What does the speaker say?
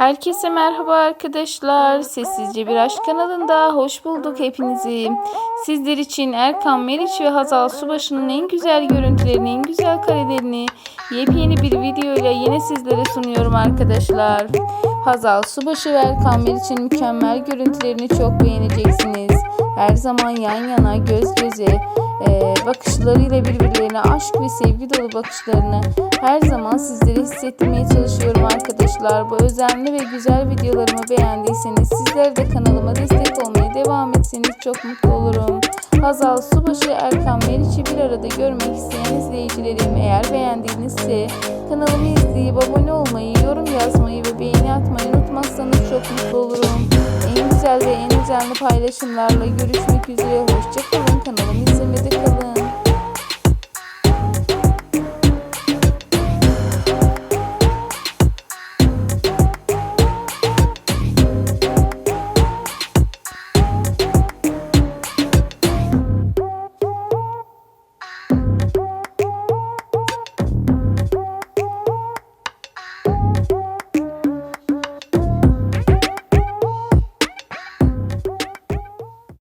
Herkese merhaba arkadaşlar. Sessizce Bir Aşk kanalında hoş bulduk hepinizi. Sizler için Erkan Meriç ve Hazal Subaşı'nın en güzel görüntülerini, en güzel karelerini yepyeni bir video ile yine sizlere sunuyorum arkadaşlar. Hazal Subaşı ve Erkan Meriç'in mükemmel görüntülerini çok beğeneceksiniz. Her zaman yan yana, göz göze, e, bakışlarıyla birbirlerine aşk ve sevgi dolu bakışlarını her zaman sizlere hissettirmeye çalışıyorum arkadaşlar. Bu özenli ve güzel videolarımı beğendiyseniz sizler de kanalıma destek olmaya devam etseniz çok mutlu olurum. Hazal Subaşı Erkan Meriç'i bir arada görmek isteyen izleyicilerim eğer beğendiğinizse kanalımı izleyip abone olmayı, yorum yazmayı ve beğeni atmayı unutmazsanız çok mutlu olurum. Güzel en özenli paylaşımlarla görüşmek üzere. Hoşçakalın. Kanalımı izlemede.